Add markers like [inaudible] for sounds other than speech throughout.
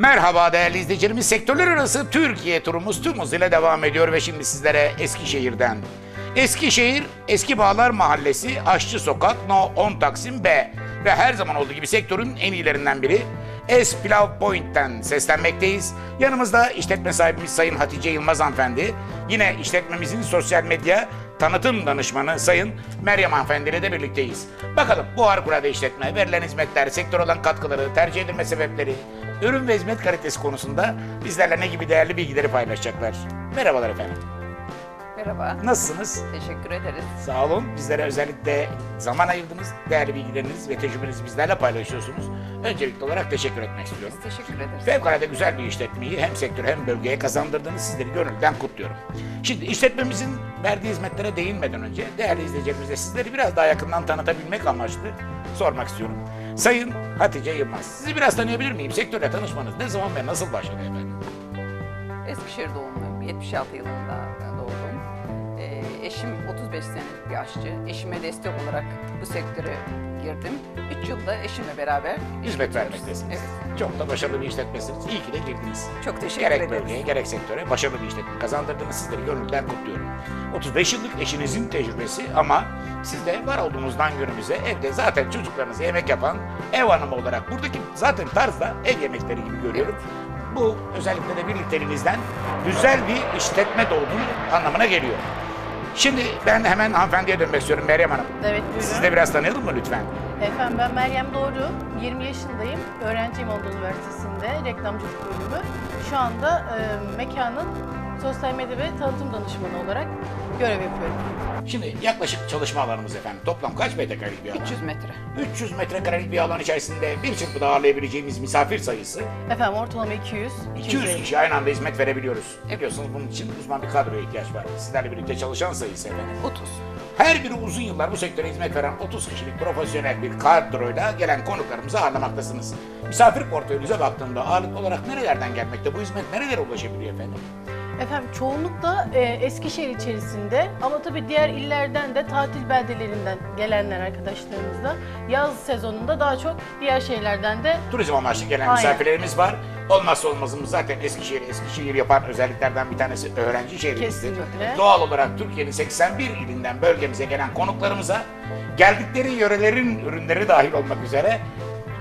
Merhaba değerli izleyicilerimiz. Sektörler arası Türkiye turumuz tüm hızıyla devam ediyor ve şimdi sizlere Eskişehir'den. Eskişehir Eski Bağlar Mahallesi Aşçı Sokak No 10 Taksim B ve her zaman olduğu gibi sektörün en iyilerinden biri Es Pilav Point'ten seslenmekteyiz. Yanımızda işletme sahibimiz Sayın Hatice Yılmaz hanımefendi. Yine işletmemizin sosyal medya tanıtım danışmanı Sayın Meryem Hanımefendi ile de birlikteyiz. Bakalım bu harikulade işletme, verilen hizmetler, sektör olan katkıları, tercih edilme sebepleri, ürün ve hizmet kalitesi konusunda bizlerle ne gibi değerli bilgileri paylaşacaklar. Merhabalar efendim. Merhaba. Nasılsınız? Teşekkür ederiz. Sağ olun. Bizlere özellikle zaman ayırdınız. Değerli bilgileriniz ve tecrübenizi bizlerle paylaşıyorsunuz. Öncelikli olarak teşekkür etmek istiyorum. Biz teşekkür ederiz. Fevkalade güzel bir işletmeyi hem sektör hem bölgeye kazandırdığınız sizleri gönülden kutluyorum. Şimdi işletmemizin verdiği hizmetlere değinmeden önce değerli izleyicilerimizle sizleri biraz daha yakından tanıtabilmek amaçlı sormak istiyorum. Sayın Hatice Yılmaz, sizi biraz tanıyabilir miyim? Sektörle tanışmanız ne zaman ve nasıl başladı efendim? Eskişehir doğumluyum. 76 yılında eşim 35 senelik bir aşçı. Eşime destek olarak bu sektöre girdim. 3 yılda eşimle beraber Hizmet işletiyoruz. vermektesiniz. Evet. Çok da başarılı bir işletmesiniz. İyi ki de girdiniz. Çok teşekkür Gerek ederiz. bölgeye gerek sektöre başarılı bir işletme kazandırdığınız sizleri gönülden kutluyorum. 35 yıllık eşinizin tecrübesi ama siz de var olduğunuzdan günümüze evde zaten çocuklarınızı yemek yapan ev hanımı olarak buradaki zaten tarzda ev yemekleri gibi görüyorum. Bu özellikle de birlikteliğinizden güzel bir işletme doğduğu anlamına geliyor. Şimdi ben hemen hanımefendiye dönmek istiyorum Meryem Hanım. Evet buyurun. Siz de biraz tanıyalım mı lütfen? Efendim ben Meryem Doğru. 20 yaşındayım. Öğrenciyim Anadolu Üniversitesi'nde reklamcılık bölümü. Şu anda e, mekanın sosyal medya ve tanıtım danışmanı olarak görev yapıyorum. Şimdi yaklaşık çalışma alanımız efendim. Toplam kaç metrekarelik bir alan? 300 metre. 300 metrekarelik bir alan içerisinde bir çırpıda ağırlayabileceğimiz misafir sayısı Efendim ortalama 200. 200 kişi aynı anda hizmet verebiliyoruz. Biliyorsunuz bunun için uzman bir kadroya ihtiyaç var. Sizlerle birlikte çalışan sayısı efendim. 30. Her biri uzun yıllar bu sektöre hizmet veren 30 kişilik profesyonel bir kadroyla gelen konuklarımızı ağırlamaktasınız. Misafir portföyünüze baktığımda ağırlıklı olarak nerelerden gelmekte? Bu hizmet nerelere ulaşabiliyor efendim? Efendim çoğunlukla e, Eskişehir içerisinde ama tabii diğer illerden de tatil beldelerinden gelenler arkadaşlarımız da yaz sezonunda daha çok diğer şeylerden de Turizm amaçlı gelen Aynen. misafirlerimiz var. Olmazsa olmazımız zaten Eskişehir. Eskişehir yapan özelliklerden bir tanesi öğrenci şehrimizdir. Kesinlikle. Doğal olarak Türkiye'nin 81 ilinden bölgemize gelen konuklarımıza geldikleri yörelerin ürünleri dahil olmak üzere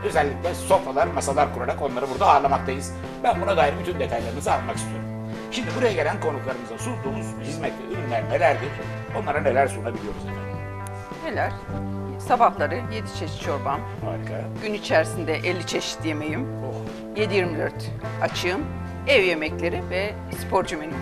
özellikle sofralar, masalar kurarak onları burada ağırlamaktayız. Ben buna dair bütün detaylarınızı almak istiyorum. Şimdi buraya gelen konuklarımıza sunduğumuz hizmet ve ürünler nelerdir? Onlara neler sunabiliyoruz efendim? Neler? Sabahları 7 çeşit çorbam. Harika. Gün içerisinde 50 çeşit yemeğim. Oh, 7-24 açığım. Ev yemekleri ve sporcu menü.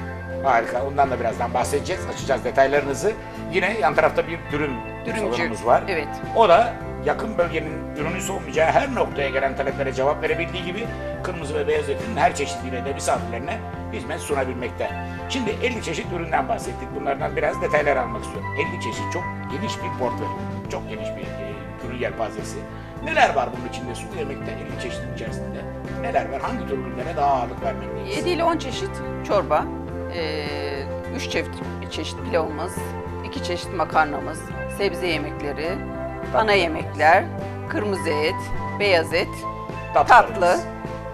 Harika. Ondan da birazdan bahsedeceğiz. Açacağız detaylarınızı. Yine yan tarafta bir dürüm Dürümcü. salonumuz var. Evet. O da yakın bölgenin ürünü olmayacağı her noktaya gelen taleplere cevap verebildiği gibi kırmızı ve beyaz etin her çeşidiyle de misafirlerine hizmet sunabilmekte. Şimdi 50 çeşit üründen bahsettik. Bunlardan biraz detaylar almak istiyorum. 50 çeşit çok geniş bir portföy. Çok geniş bir e, ürün yelpazesi. Neler var bunun içinde? Sulu yemekte 50 çeşitin içerisinde. Neler var? Hangi tür ürünlere daha ağırlık vermekteyiz? 7 ile 10 çeşit çorba, 3 çeşit, çeşit pilavımız, 2 çeşit makarnamız, sebze yemekleri, ana yemekler, kırmızı et, beyaz et, Tatlılarımız, tatlı,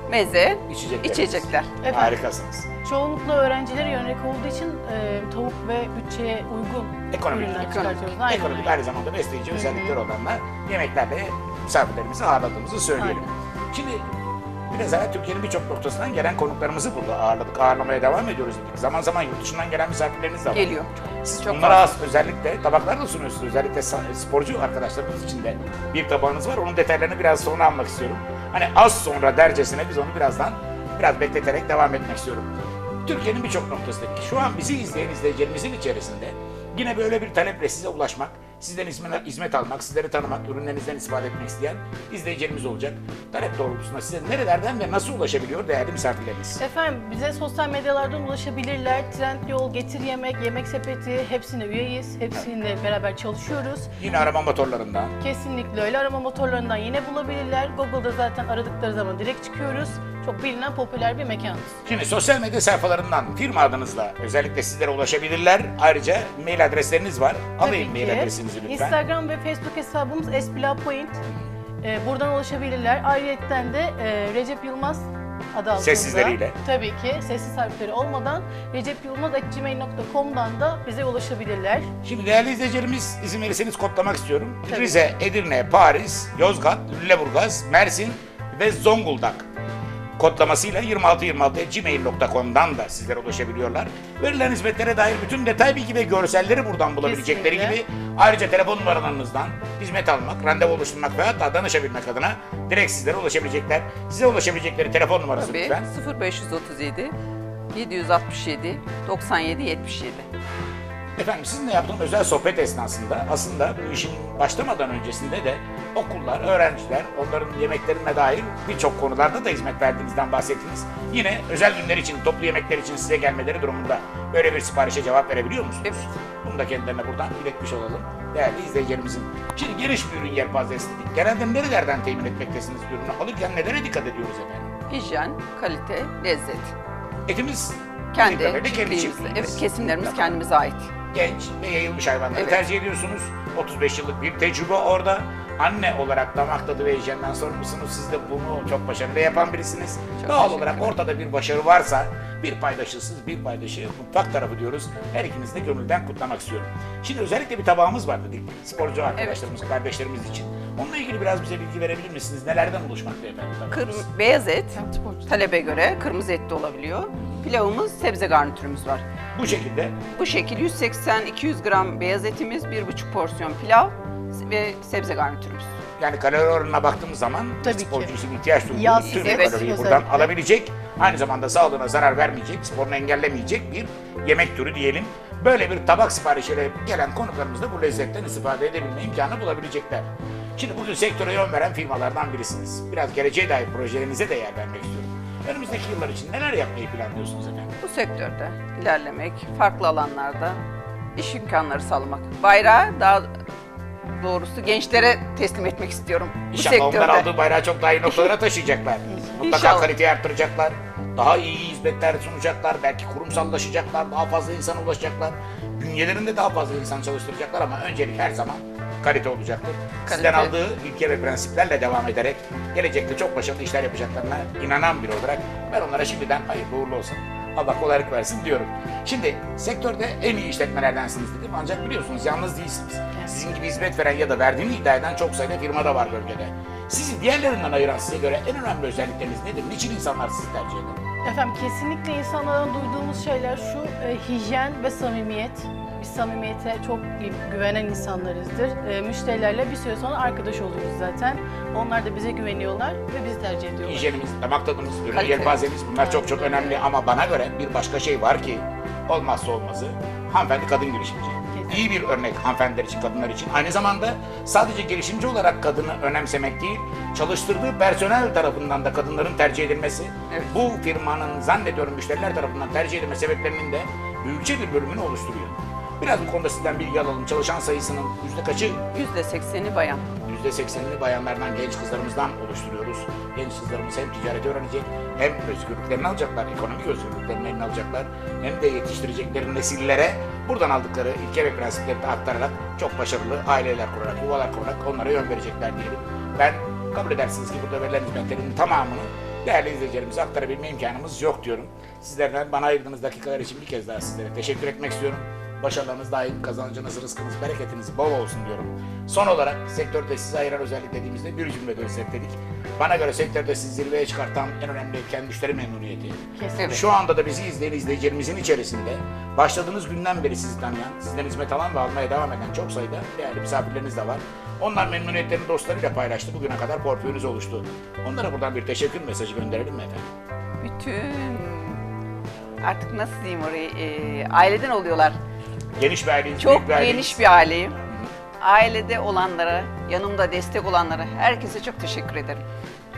meze, içeceklerimiz. içecekler. Efendim? Harikasınız. çoğunlukla öğrencilere yönelik olduğu için e, tavuk ve bütçeye uygun Ekonomik. ürünler Ekonomik. çıkartıyoruz. Aynen Ekonomik öyle. aynı zamanda besleyici özellikleri olanlar yemeklerle misafirlerimizi ağırladığımızı söyleyelim. Aynen. Şimdi biraz evvel Türkiye'nin birçok noktasından gelen konuklarımızı burada ağırladık. Ağırlamaya devam ediyoruz dedik. Zaman zaman yurt dışından gelen misafirleriniz de var. Geliyor. Siz Çok bunlara az özellikle tabaklar da sunuyorsunuz. Özellikle sporcu arkadaşlarımız için de bir tabağınız var. Onun detaylarını biraz sonra almak istiyorum. Hani az sonra dercesine biz onu birazdan biraz bekleterek devam etmek istiyorum. Türkiye'nin birçok noktasındaki şu an bizi izleyen izleyicilerimizin içerisinde yine böyle bir taleple size ulaşmak, sizden hizmet, hizmet almak, sizleri tanımak, ürünlerinizden istifade etmek isteyen izleyicilerimiz olacak. Talep doğrultusunda size nerelerden ve nasıl ulaşabiliyor değerli misafirleriniz? Efendim bize sosyal medyalardan ulaşabilirler. Trendyol, Getir Yemek, Yemek Sepeti hepsine üyeyiz. Hepsiyle beraber çalışıyoruz. Yine arama motorlarından, Kesinlikle öyle. Arama motorlarından yine bulabilirler. Google'da zaten aradıkları zaman direkt çıkıyoruz. Çok bilinen popüler bir mekanız. Şimdi sosyal medya sayfalarından firma adınızla özellikle sizlere ulaşabilirler. Ayrıca mail adresleriniz var. Alayım Tabii mail ki. adresinizi lütfen. Instagram ve Facebook hesabımız Espila Point. Ee, buradan ulaşabilirler. Ayrıca de e, Recep Yılmaz adı altında. Sessizleriyle. Tabii ki sessiz harfleri olmadan recepyılmaz.gmail.com'dan da bize ulaşabilirler. Şimdi değerli izleyicilerimiz izin verirseniz kodlamak istiyorum. Tabii. Rize, Edirne, Paris, Yozgat, Lüleburgaz, Mersin ve Zonguldak kodlamasıyla 2626.gmail.com'dan da sizlere ulaşabiliyorlar. Verilen hizmetlere dair bütün detay bilgi ve görselleri buradan bulabilecekleri Kesinlikle. gibi ayrıca telefon numaralarınızdan hizmet almak, randevu oluşturmak ve hatta danışabilmek adına direkt sizlere ulaşabilecekler. Size ulaşabilecekleri telefon numarası Tabii lütfen. 0537 767 97 77. Efendim sizinle yaptığım özel sohbet esnasında aslında bu işin başlamadan öncesinde de okullar, öğrenciler, onların yemeklerine dair birçok konularda da hizmet verdiğinizden bahsettiniz. Yine özel günler için, toplu yemekler için size gelmeleri durumunda böyle bir siparişe cevap verebiliyor musunuz? Evet. Bunu da kendilerine buradan iletmiş olalım değerli izleyicilerimizin. Şimdi geniş bir ürün yelpazesi dedik. Genelde nerelerden temin etmektesiniz ürünü alırken nelere dikkat ediyoruz efendim? Hijyen, kalite, lezzet. Etimiz Kendi çiftliğimizde. Evet, kesimlerimiz Tamam. kendimize ait. Genç ve yayılmış hayvanları Evet. tercih ediyorsunuz. 35 yıllık bir tecrübe orada. Anne olarak damak tadı ve hijyenden sorumlusunuz. Siz de bunu çok başarılı yapan birisiniz. Çok Doğal olarak ortada bir başarı varsa bir paydaşısız bir paydaşı mutfak tarafı diyoruz. Her ikinizi de gönülden kutlamak istiyorum. Şimdi özellikle bir tabağımız var dedik. Sporcu arkadaşlarımız, kardeşlerimiz için. Onunla ilgili biraz bize bilgi verebilir misiniz? Nelerden oluşmakta efendim tabağımız? Kırm- beyaz et, talebe göre kırmızı et de olabiliyor. Pilavımız, sebze garnitürümüz var. Bu şekilde Bu şekil 180-200 gram beyaz etimiz, 1,5 porsiyon pilav ve sebze garnitürümüz. Yani kalori oranına baktığımız zaman Tabii ki. sporcu için ihtiyaç duyduğu tüm et kaloriyi buradan özellikle. alabilecek. Aynı zamanda sağlığına zarar vermeyecek, sporunu engellemeyecek bir yemek türü diyelim. Böyle bir tabak siparişiyle gelen konuklarımız da bu lezzetten istifade edebilme imkanı bulabilecekler. Şimdi bugün sektöre yön veren firmalardan birisiniz. Biraz geleceğe dair projelerinize de yer vermek istiyorum. Önümüzdeki yıllar için neler yapmayı planlıyorsunuz efendim? Bu sektörde ilerlemek, farklı alanlarda iş imkanları sağlamak. Bayrağı daha doğrusu gençlere teslim etmek istiyorum bu İnşallah onlar sektörde. aldığı bayrağı çok daha iyi noktalara taşıyacaklar. [laughs] Mutlaka İnşallah. kaliteyi arttıracaklar. Daha iyi hizmetler sunacaklar. Belki kurumsallaşacaklar. Daha fazla insana ulaşacaklar. Bünyelerinde daha fazla insan çalıştıracaklar ama öncelik her zaman kalite olacaktır. Sizden Kalite. aldığı ilke ve prensiplerle devam ederek gelecekte çok başarılı işler yapacaklarına inanan biri olarak ben onlara şimdiden hayırlı uğurlu olsun. Allah kolaylık versin diyorum. Şimdi sektörde en iyi işletmelerdensiniz dedim ancak biliyorsunuz yalnız değilsiniz. Sizin gibi hizmet veren ya da verdiğini iddia eden çok sayıda firma da var bölgede. Sizi diğerlerinden ayıran size göre en önemli özellikleriniz nedir? Niçin insanlar sizi tercih eder? Efendim kesinlikle insanlardan duyduğumuz şeyler şu e, hijyen ve samimiyet. Biz samimiyete çok gü- güvenen insanlarızdır. E, müşterilerle bir süre sonra arkadaş oluyoruz zaten. Onlar da bize güveniyorlar ve bizi tercih ediyorlar. Hijyenimiz, damak tadımız, ürün Kalite. yelpazemiz bunlar çok çok önemli ama bana göre bir başka şey var ki olmazsa olmazı hanımefendi kadın girişimci. Kesinlikle. İyi bir örnek hanımefendiler için, kadınlar için. Aynı zamanda sadece girişimci olarak kadını önemsemek değil, çalıştırdığı personel tarafından da kadınların tercih edilmesi, Evet. bu firmanın zannediyorum müşteriler tarafından tercih edilme sebeplerinin de büyükçe bir bölümünü oluşturuyor. Biraz bu konuda sizden bilgi alalım. Çalışan sayısının yüzde kaçı %80'i bayan. %80'ini bayanlardan, genç kızlarımızdan oluşturuyoruz. Genç kızlarımız hem ticareti öğrenecek, hem özgürlüklerini alacaklar, ekonomik özgürlüklerini eline alacaklar, hem de yetiştirecekleri nesillere buradan aldıkları ilke ve prensipleri de aktararak çok başarılı aileler kurarak, yuvalar kurarak onlara yön verecekler diyelim. Ben kabul edersiniz ki burada verilen hizmetlerin tamamını değerli izleyicilerimize aktarabilme imkanımız yok diyorum. Sizlerden bana ayırdığınız dakikalar için bir kez daha sizlere teşekkür etmek istiyorum. Başarılarınız daim, kazancınız, rızkınız, bereketiniz bol olsun diyorum. Son olarak sektörde sizi ayıran özellik dediğimizde bir cümlede özetledik. Bana göre sektörde sizi zirveye çıkartan en önemli etken müşteri memnuniyeti. Kesinlikle. Şu anda da bizi izleyen izleyicilerimizin içerisinde başladığınız günden beri sizi tanıyan, sizden hizmet alan ve almaya devam eden çok sayıda değerli misafirleriniz de var. Onlar memnuniyetlerini dostlarıyla paylaştı. Bugüne kadar portföyünüz oluştu. Onlara buradan bir teşekkür mesajı gönderelim mi efendim? Bütün artık nasıl diyeyim orayı e, aileden oluyorlar. Geniş bir aileyiz, Çok büyük bir aileyiz. geniş bir aileyim. Ailede olanlara, yanımda destek olanlara herkese çok teşekkür ederim.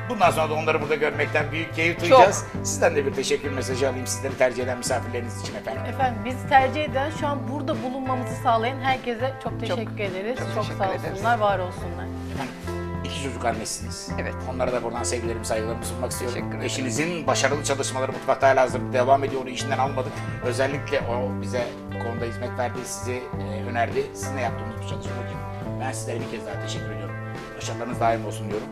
Bundan sonra da onları burada görmekten büyük keyif duyacağız. Sizden de bir teşekkür mesajı alayım sizleri tercih eden misafirleriniz için efendim. Efendim bizi tercih eden, şu an burada bulunmamızı sağlayan herkese çok teşekkür ederiz. çok Çok, teşekkür sağ ederiz. olsunlar, var olsunlar. Çocuk annesiniz. Evet. Onlara da buradan sevgilerimi, saygılarımı sunmak istiyorum. Teşekkür ederim. Eşinizin başarılı çalışmaları mutfakta hala hazır devam ediyor. Onu işinden almadık. Özellikle o bize bu konuda hizmet verdi, sizi e, önerdi. Sizinle yaptığımız bu çalışma için ben sizlere bir kez daha teşekkür ediyorum. Başarılarınız daim olsun diyorum.